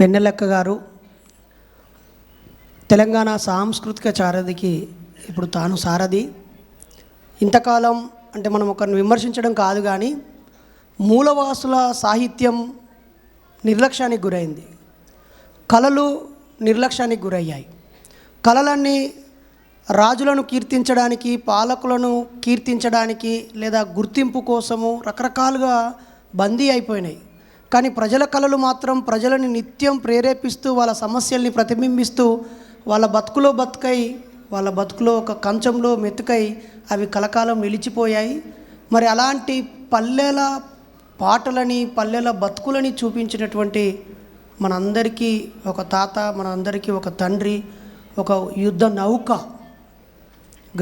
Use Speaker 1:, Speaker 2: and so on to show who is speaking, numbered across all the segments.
Speaker 1: వెన్నెలక్క గారు తెలంగాణ సాంస్కృతిక చారధికి ఇప్పుడు తాను సారథి. ఇంతకాలం అంటే మనం ఒకరిని విమర్శించడం కాదు కానీ మూలవాసుల సాహిత్యం నిర్లక్ష్యానికి గురైంది. కళలు నిర్లక్ష్యానికి గురయ్యాయి. కళలన్నీ రాజులను కీర్తించడానికి పాలకులను కీర్తించడానికి లేదా గుర్తింపు కోసము రకరకాలుగా బందీ అయిపోయినాయి. కానీ ప్రజల కళలు మాత్రం ప్రజలని నిత్యం ప్రేరేపిస్తూ వాళ్ళ సమస్యల్ని ప్రతిబింబిస్తూ వాళ్ళ బతుకులో బతుకై వాళ్ళ బతుకులో ఒక కంచంలో మెతుకై అవి కలకాలం నిలిచిపోయాయి. మరి అలాంటి పల్లెల పాటలని పల్లెల బతుకులని చూపించినటువంటి మనందరికీ ఒక తాత మనందరికీ ఒక తండ్రి ఒక యుద్ధ నౌక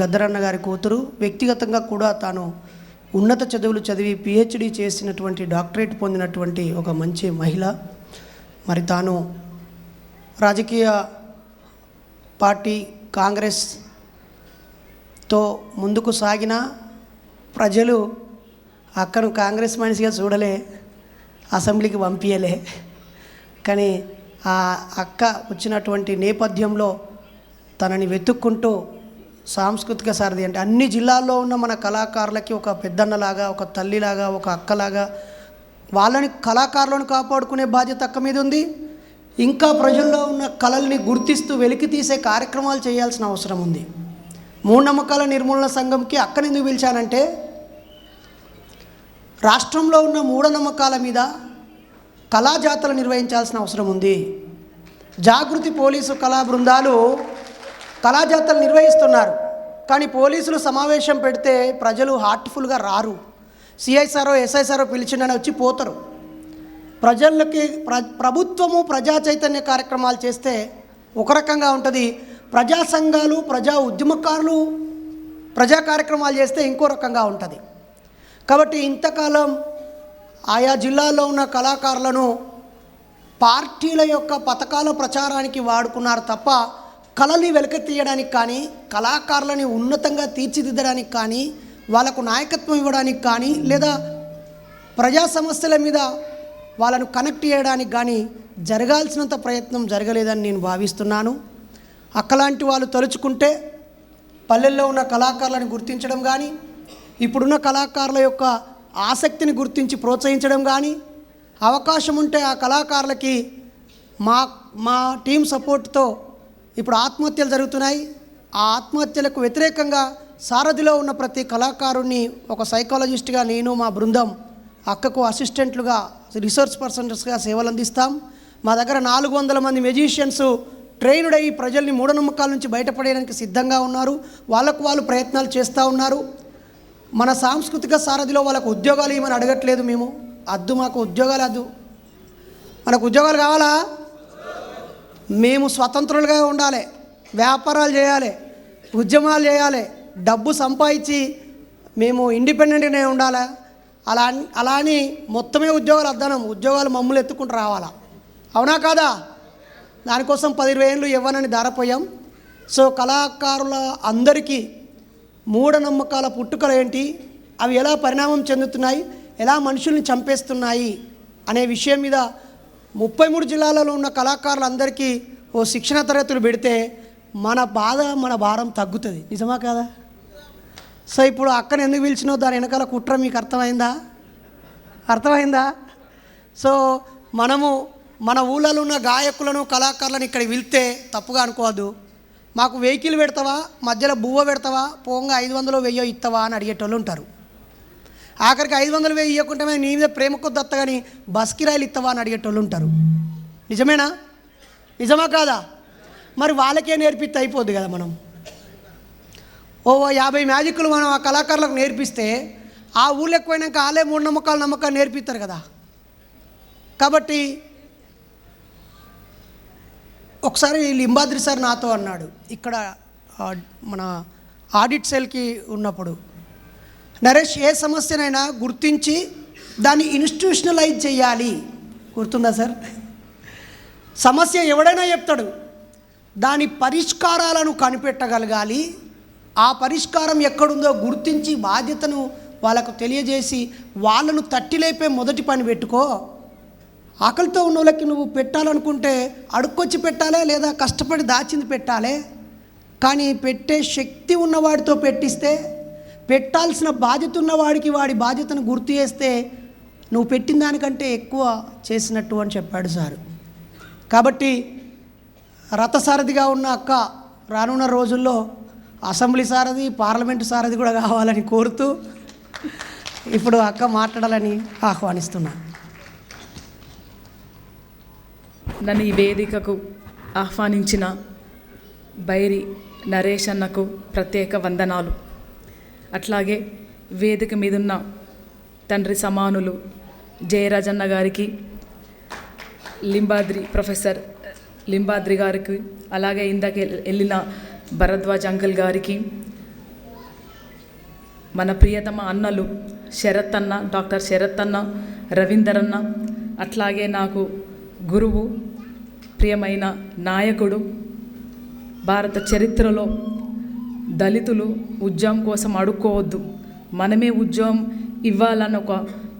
Speaker 1: గద్దరన్న గారి కూతురు. వ్యక్తిగతంగా కూడా తాను ఉన్నత చదువులు చదివి పిహెచ్డి చేసినటువంటి డాక్టరేట్ పొందినటువంటి ఒక మంచి మహిళ. మరి తాను రాజకీయ పార్టీ కాంగ్రెస్తో ముందుకు సాగిన ప్రజలు అక్కను కాంగ్రెస్ మనిషిగా చూడలే అసెంబ్లీకి పంపించలే కానీ ఆ అక్క వచ్చినటువంటి నేపథ్యంలో తనని వెతుక్కుంటూ సాంస్కృతిక సారథి అంటే అన్ని జిల్లాల్లో ఉన్న మన కళాకారులకి ఒక పెద్దన్నలాగా ఒక తల్లిలాగా ఒక అక్కలాగా వాళ్ళని కళాకారులను కాపాడుకునే బాధ్యత అక్క మీద ఉంది. ఇంకా ప్రజల్లో ఉన్న కళల్ని గుర్తిస్తూ వెలికి తీసే కార్యక్రమాలు చేయాల్సిన అవసరం ఉంది. మూఢనమ్మకాల నిర్మూలన సంఘంకి అక్కని ఎందుకు పిలిచానంటే రాష్ట్రంలో ఉన్న మూఢనమ్మకాల మీద కళాజాతలు నిర్వహించాల్సిన అవసరం ఉంది. జాగృతి పోలీసు కళా బృందాలు కళాజాతలు నిర్వహిస్తున్నారు. కానీ పోలీసులు సమావేశం పెడితే ప్రజలు హార్ట్ఫుల్గా రారు. సిఐసారో ఎస్ఐసారో పిలిచిండని వచ్చి పోతారు. ప్రజలకి ప్ర ప్రభుత్వము ప్రజా చైతన్య కార్యక్రమాలు చేస్తే ఒక రకంగా ఉంటుంది. ప్రజా సంఘాలు ప్రజా ఉద్యమకారులు ప్రజా కార్యక్రమాలు చేస్తే ఇంకో రకంగా ఉంటుంది. కాబట్టి ఇంతకాలం ఆయా జిల్లాల్లో ఉన్న కళాకారులను పార్టీల యొక్క పథకాల ప్రచారానికి వాడుకున్నారు తప్ప కళని వెలకెత్తీయడానికి కానీ కళాకారులని ఉన్నతంగా తీర్చిదిద్దడానికి కానీ వాళ్ళకు నాయకత్వం ఇవ్వడానికి కానీ లేదా ప్రజా సమస్యల మీద వాళ్ళను కనెక్ట్ చేయడానికి కానీ జరగాల్సినంత ప్రయత్నం జరగలేదని నేను భావిస్తున్నాను. అక్కలాంటి వాళ్ళు తలుచుకుంటే పల్లెల్లో ఉన్న కళాకారులను గుర్తించడం కానీ ఇప్పుడున్న కళాకారుల యొక్క ఆసక్తిని గుర్తించి ప్రోత్సహించడం కానీ అవకాశం ఉంటే ఆ కళాకారులకి మా మా టీం సపోర్ట్తో ఇప్పుడు ఆత్మహత్యలు జరుగుతున్నాయి. ఆ ఆత్మహత్యలకు వ్యతిరేకంగా సారథిలో ఉన్న ప్రతి కళాకారుణ్ణి ఒక సైకాలజిస్ట్గా నేను మా బృందం అక్కకు అసిస్టెంట్లుగా రీసెర్చ్ పర్సన్స్గా సేవలు అందిస్తాం. మా దగ్గర నాలుగు వందల మంది మెజిషియన్స్ ట్రైనుడ్ అయ్యి ప్రజల్ని మూఢనమ్మకాల నుంచి బయటపడేయడానికి సిద్ధంగా ఉన్నారు. వాళ్ళకు వాళ్ళు ప్రయత్నాలు చేస్తూ ఉన్నారు. మన సాంస్కృతిక సారథిలో వాళ్ళకు ఉద్యోగాలు ఏమని అడగట్లేదు మేము. అద్దు మాకు ఉద్యోగాలు అద్దు. మనకు ఉద్యోగాలు కావాలా? మేము స్వతంత్రులుగా ఉండాలి. వ్యాపారాలు చేయాలి. ఉద్యమాలు చేయాలి. డబ్బు సంపాదించి మేము ఇండిపెండెంట్గానే ఉండాలా? అలా అలా అని మొత్తమే ఉద్యోగాలు అర్థనం ఉద్యోగాలు మమ్మల్ని ఎత్తుకుంటూ రావాలా? అవునా కాదా? దానికోసం పది ఇరవై ఏళ్ళు ఇవ్వనని దారపోయాం సో కళాకారుల అందరికీ మూఢనమ్మకాల పుట్టుకలు ఏంటి? అవి ఎలా పరిణామం చెందుతున్నాయి? ఎలా మనుషుల్ని చంపేస్తున్నాయి? అనే విషయం మీద ముప్పై మూడు జిల్లాలలో ఉన్న కళాకారులందరికీ ఓ శిక్షణ తరగతులు పెడితే మన బాధ మన భారం తగ్గుతుంది. నిజమా కాదా? సో ఇప్పుడు అక్కను ఎందుకు పిలిచినో దాని వెనకాల కుట్ర మీకు అర్థమైందా? అర్థమైందా? సో మనము మన ఊళ్ళలో ఉన్న గాయకులను కళాకారులను ఇక్కడ వెళ్తే తప్పుగా అనుకోవద్దు. మాకు వెహికల్ పెడతావా? మధ్యలో బువ్వ పెడతావా? పోంగా ఐదు వందలు వెయ్యో ఇస్తావా అని అడిగేటోళ్ళు ఉంటారు. ఆఖరికి ఐదు వందలు వేయి ఇవ్వకుంటే నీ మీద ప్రేమ కొద్ది వస్తా కానీ ఇస్తావా అని అడిగేటోళ్ళు ఉంటారు. నిజమేనా? నిజమా కాదా? మరి వాళ్ళకే నేర్పిస్తే అయిపోద్ది కదా మనం. ఓ యాభై మ్యాజిక్లు మనం ఆ కళాకారులకు నేర్పిస్తే ఆ ఊళ్ళకి పోయినాక వాళ్ళే మూడు నమ్మకాలు నమ్మకాలు నేర్పిస్తారు కదా. కాబట్టి ఒకసారి లింబాద్రి సార్ నాతో అన్నాడు. ఇక్కడ మన ఆడిట్ సెల్కి ఉన్నప్పుడు నరేష్ ఏ సమస్యనైనా గుర్తించి దాన్ని ఇన్స్టిట్యూషనలైజ్ చేయాలి. గుర్తుందా సార్? సమస్య ఎవడైనా చెప్తాడు దాని పరిష్కారాలను కనిపెట్టగలగాలి. ఆ పరిష్కారం ఎక్కడుందో గుర్తించి బాధ్యతను వాళ్ళకు తెలియజేసి వాళ్ళను తట్టిలేపే మొదటి పని పెట్టుకో. ఆకలితో ఉన్న వాళ్ళకి నువ్వు పెట్టాలనుకుంటే అడుక్కొచ్చి పెట్టాలే లేదా కష్టపడి దాచింది పెట్టాలే. కానీ పెట్టే శక్తి ఉన్నవాడితో పెట్టిస్తే పెట్టాల్సిన బాధ్యత ఉన్నవాడికి వాడి బాధ్యతను గుర్తు చేస్తే నువ్వు పెట్టిన దానికంటే ఎక్కువ చేసినట్టు అని చెప్పాడు సార్. కాబట్టి రథసారథిగా ఉన్న అక్క రానున్న రోజుల్లో అసెంబ్లీ సారథి పార్లమెంటు సారథి కూడా కావాలని కోరుతూ ఇప్పుడు అక్క మాట్లాడాలని ఆహ్వానిస్తున్నాను
Speaker 2: నన్ను ఈ వేదికకు ఆహ్వానించిన బైరి నరేష్ అన్నకు ప్రత్యేక వందనాలు. అట్లాగే వేదిక మీదున్న తండ్రి సమానులు జయరాజన్న గారికి లింబాద్రి ప్రొఫెసర్ లింబాద్రి గారికి అలాగే ఇందాక వెళ్ళిన భరద్వాజ్ అంకుల్ గారికి మన ప్రియతమ అన్నలు శరత్ అన్న డాక్టర్ శరత్ అన్న రవీందర్ అన్న అట్లాగే నాకు గురువు ప్రియమైన నాయకుడు భారత చరిత్రలో దళితులు ఉద్యమం కోసం అడుక్కోవద్దు. మనమే ఉద్యమం ఇవ్వాలన్న ఒక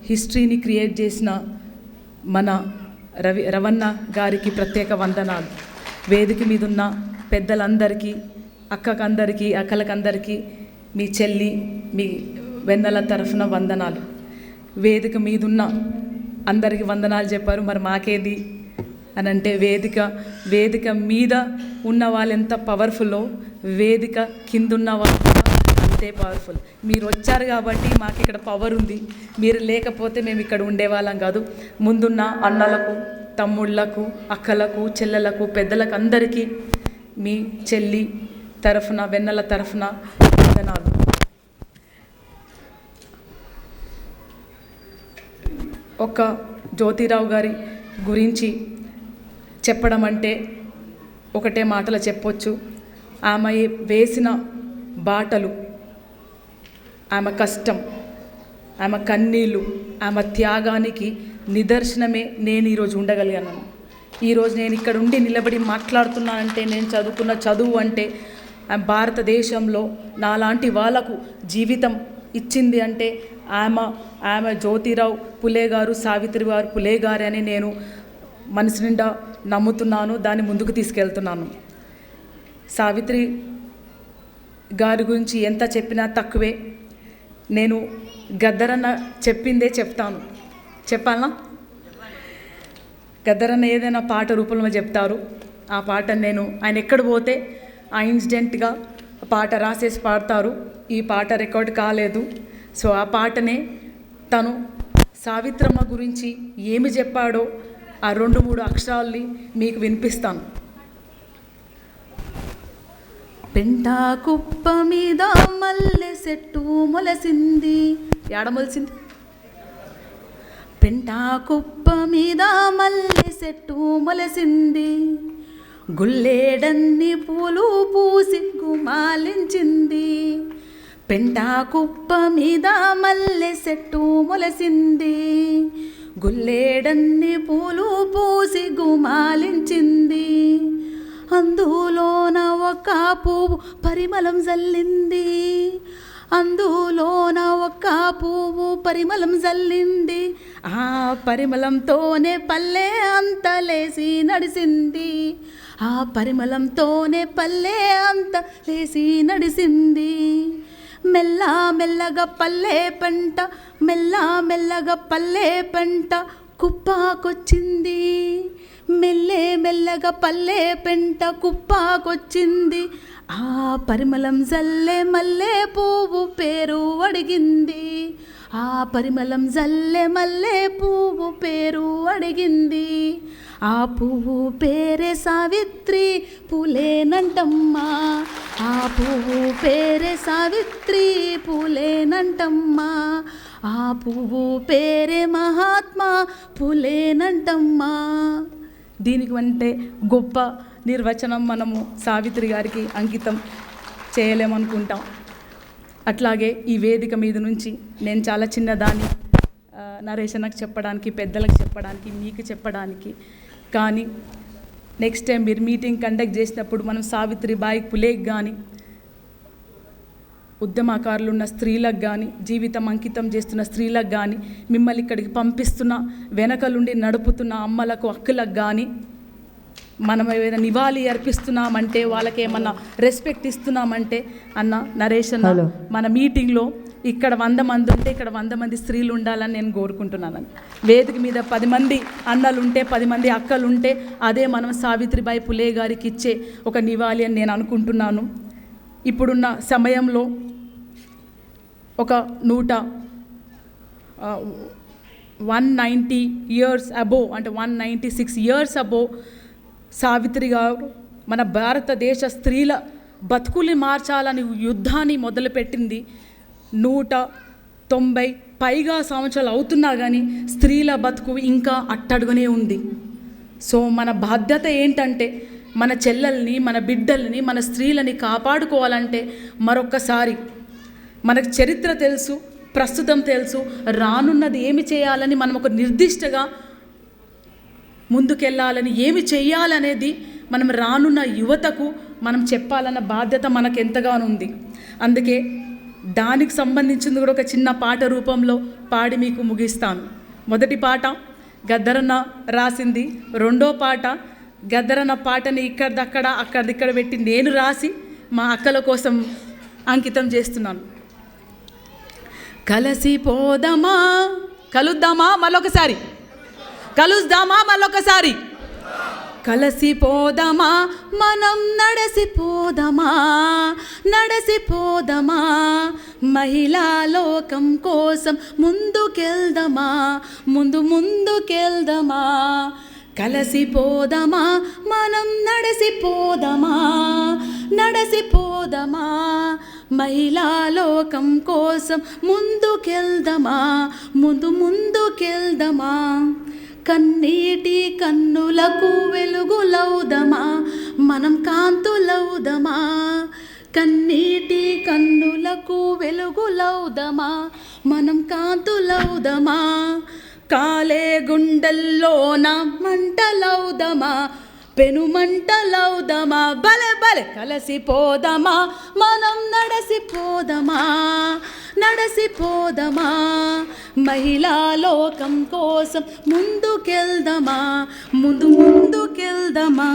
Speaker 2: హిస్టరీని క్రియేట్ చేసిన మన రవి రవణ గారికి ప్రత్యేక వందనాలు. వేదిక మీద ఉన్న పెద్దలందరికీ అక్కకందరికీ అక్కలకందరికీ మీ చెల్లి మీ వెన్నెల తరఫున వందనాలు. వేదిక మీదున్న అందరికీ వందనాలు చెప్పారు. మరి మాకేది అని అంటే వేదిక వేదిక మీద ఉన్న వాళ్ళు ఎంత పవర్ఫుల్లో వేదిక కిందున్న వాళ్ళు అంతే పవర్ఫుల్ మీరు వచ్చారు కాబట్టి మాకు ఇక్కడ పవర్ ఉంది. మీరు లేకపోతే మేము ఇక్కడ ఉండేవాళ్ళం కాదు. ముందున్న అన్నలకు తమ్ముళ్ళకు అక్కలకు చెల్లెలకు పెద్దలకు అందరికీ మీ చెల్లి తరఫున వెన్నెల తరఫున వందనాలు. ఒక జ్యోతిరావు గారి గురించి చెప్పడం అంటే ఒకటే మాటలు చెప్పొచ్చు. ఆమె వేసిన బాటలు ఆమె కష్టం ఆమె కన్నీళ్ళు ఆమె త్యాగానికి నిదర్శనమే నేను ఈరోజు ఉండగలిగాను. ఈరోజు నేను ఇక్కడ ఉండి నిలబడి మాట్లాడుతున్నానంటే నేను చదువుకున్న చదువు అంటే భారతదేశంలో నాలాంటి వాళ్ళకు జీవితం ఇచ్చింది అంటే ఆమె ఆమె జ్యోతిరావు పులే గారు సావిత్రి గారు పులే గారు అని నేను మనసు నిండా నమ్ముతున్నాను దాన్ని ముందుకు తీసుకెళ్తున్నాను. సావిత్రి గారి గురించి ఎంత చెప్పినా తక్కువే. నేను గద్దరన్న చెప్పిందే చెప్తాను. చెప్పాలా? గద్దరన్న ఏదైనా పాట రూపంలో చెప్తారు. ఆ పాట నేను ఆయన ఎక్కడ పోతే ఆ ఇన్సిడెంట్గా పాట రాసేసి పాడతారు. ఈ పాట రికార్డ్ కాలేదు. సో ఆ పాటనే తను సావిత్రమ్మ గురించి ఏమి చెప్పాడో ఆ రెండు మూడు అక్షరాల్ని మీకు వినిపిస్తాను. పెంటా కుప్ప మీద మల్లె చెట్టు మొలసింది. ఏడ మొలిసింది? పెంటా కుప్ప మీద మల్లె చెట్టు మొలసింది. గుల్లేడన్ని పూలు పూసి గుమాలించింది. పెంటా కుప్ప మీద మల్లె చెట్టు మొలసింది. గుల్లేడన్ని పూలు పూసి గుమాలించింది. అందులోన ఒక పువ్వు పరిమళం జల్లింది. అందులోన ఒక పువ్వు పరిమళం జల్లింది. ఆ పరిమళంతోనే పల్లె అంత లేసి నడిసింది. ఆ పరిమళంతోనే పల్లె అంత లేసి నడిసింది. మెల్ల మెల్లగా పల్లె పంట మెల్ల మెల్లగా పల్లె పంట కుప్పాకొచ్చింది. మెల్లే మెల్లగా పల్లె పెంట కుప్పాకొచ్చింది. ఆ పరిమళం జల్లే మల్లె పువ్వు పేరు అడిగింది. ఆ పరిమళం జల్లె మల్లె పువ్వు పేరు అడిగింది. ఆ పువ్వు పేరే సావిత్రి పూలేనంటమ్మా. ఆ పువ్వు పేరే సావిత్రి పూలేనంటమ్మా. ఆ పువ్వు పేరే మహాత్మా పూలేనంటమ్మా. దీనికి అంటే గొప్ప నిర్వచనం మనము సావిత్రి గారికి అంకితం చేయలేమనుకుంటాం. అట్లాగే ఈ వేదిక మీద నుంచి నేను చాలా చిన్నదాన్ని ఆ, చెప్పడానికి పెద్దలకు చెప్పడానికి మీకు చెప్పడానికి. కానీ నెక్స్ట్ టైం మీరు మీటింగ్ కండక్ట్ చేసినప్పుడు మనం సావిత్రి బాయి పులేకి కానీ ఉద్యమకారులు ఉన్న స్త్రీలకు కానీ జీవితం అంకితం చేస్తున్న స్త్రీలకు కానీ మిమ్మల్ని ఇక్కడికి పంపిస్తున్న వెనకలుండి నడుపుతున్న అమ్మలకు అక్కలకు కానీ మనం ఏదైనా నివాళి అర్పిస్తున్నామంటే వాళ్ళకి ఏమన్నా రెస్పెక్ట్ ఇస్తున్నామంటే అన్న నరేష్ అన్న. మన మీటింగ్లో ఇక్కడ వంద మంది ఉంటే ఇక్కడ వంద మంది స్త్రీలు ఉండాలని నేను కోరుకుంటున్నాను వేదిక మీద పది మంది అన్నలు ఉంటే పది మంది అక్కలు ఉంటే అదే మనం సావిత్రిబాయి పులే గారికి ఇచ్చే ఒక నివాళి అని నేను అనుకుంటున్నాను ఇప్పుడున్న సమయంలో ఒక నూట వన్ నైంటీ ఇయర్స్ అబో అంటే one ninety six years above Savitri గారు మన భారతదేశ స్త్రీల బతుకుల్ని మార్చాలని యుద్ధాన్ని మొదలుపెట్టింది. నూట తొంభై పైగా సంవత్సరాలు అవుతున్నా కానీ స్త్రీల బతుకు ఇంకా అట్టడుగునే ఉంది. సో మన బాధ్యత ఏంటంటే మన చెల్లెల్ని మన బిడ్డల్ని మన స్త్రీలని కాపాడుకోవాలంటే మరొక్కసారి మనకు చరిత్ర తెలుసు ప్రస్తుతం తెలుసు రానున్నది ఏమి చేయాలని మనం ఒక నిర్దిష్టగా ముందుకెళ్ళాలని ఏమి చేయాలనేది మనం రానున్న యువతకు మనం చెప్పాలన్న బాధ్యత మనకు ఎంతగానో ఉంది అందుకే దానికి సంబంధించింది కూడా ఒక చిన్న పాట రూపంలో పాడి మీకు ముగిస్తాను. మొదటి పాట గద్దరన్న రాసింది రెండో పాట గద్దరన్న పాటని ఇక్కడిదక్కడ అక్కడిక్కడ పెట్టి నేను రాసి మా అక్కల కోసం అంకితం చేస్తున్నాను. కలసిపోదమా కలుద్దామా మళ్ళొకసారి కలుద్దామా మళ్ళొకసారి కలసిపోదమా మనం నడసిపోదమా నడసిపోదమా మహిళా లోకం కోసం ముందుకెళ్దమా? ముందు ముందుకెళ్దమా? కలసిపోదమా మనం నడసిపోదమా నడసిపోదమా మహిళాలోకం కోసం ముందుకెళ్దమా? ముందు ముందుకెళ్దమా? కన్నీటి కన్నులకు వెలుగులవుదమా మనం కాంతులవుదమా కన్నీటి కన్నులకు వెలుగులవుదమా మనం కాంతులవుదమా కాలే గుండెల్లోన మంటలవుదమా పెనుమంటలవుదమా బలే బలే కలసిపోదమా? మనం నడసిపోదమా? నడసిపోదమా? మహిళా లోకం కోసం ముందుకెళ్దమా? ముందు ముందుకెళ్దమా?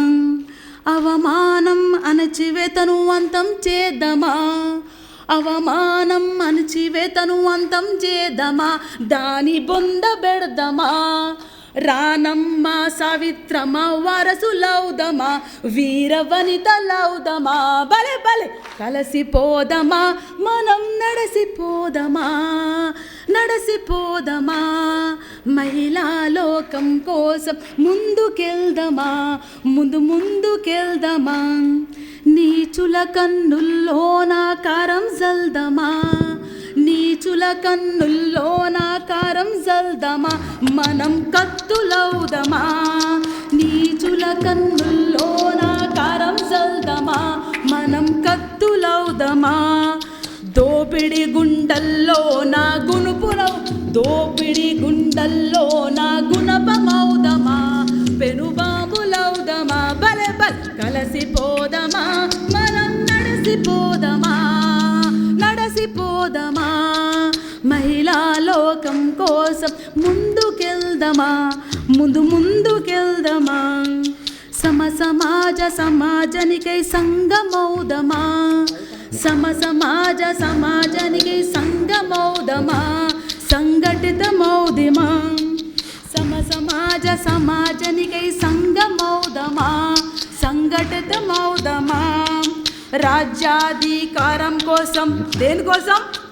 Speaker 2: అవమానం అణచివేతను అంతం చేద్దామా? అవమానం అణచివేతను అంతం చేద్దామా? దాని బొంద పెడదామా? రానమ్మ సావిత్రమ వారసులవుదమా వీరవనిత లౌదమా బలే బలే కలసిపోదమా మనం నడసిపోదమా నడసిపోదమా మహిళా లోకం కోసం ముందుకెళ్దమా ముందు ముందుకెళ్దమా నీచుల కన్నుల్లో నా కారం జల్దమా నీచుల కన్నుల్లో నాకారం జల్దమా? మనం కత్తులవుదమా? నీచుల కన్నుల్లో నాకారం జల్దమా? మనం కత్తులవుదమా? దోపిడి గుండల్లో నా గుణపురం దోపిడి వెళ్దామా ముందు ముందుకెళ్దామా? సమ సమాజ సమాజానికై సంగమౌదమా? సమ సమాజ సమాజానికి సంగమౌదమా? సంఘటితమౌదిమా? సమ సమాజ సమాజానికై సంగమౌదమా? సంఘటితమౌదమా? రాజ్యాధికారం కోసం దేనికోసం?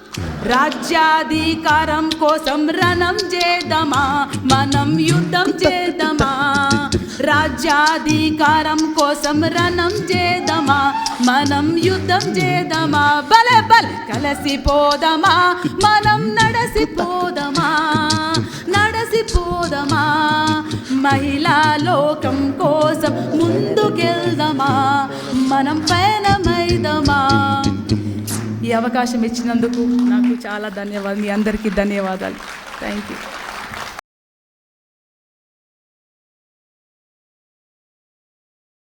Speaker 2: రాజ్యాధికారం కోసం రణం చేద్దామా? మనం యుద్ధం చేద్దామా? రాజ్యాధికారం కోసం రణం చేద్దామా? మనం యుద్ధం చేద్దామా? బల బల్ కలసిపోదమా? మనం నడసిపోదమా? నడసిపోదమా? మహిళా లోకం కోసం ముందుకెళ్దామా? మనం పయనమైదమా? ఈ అవకాశం ఇచ్చినందుకు నాకు చాలా ధన్యవాదాలు. మీ అందరికీ ధన్యవాదాలు. Thank you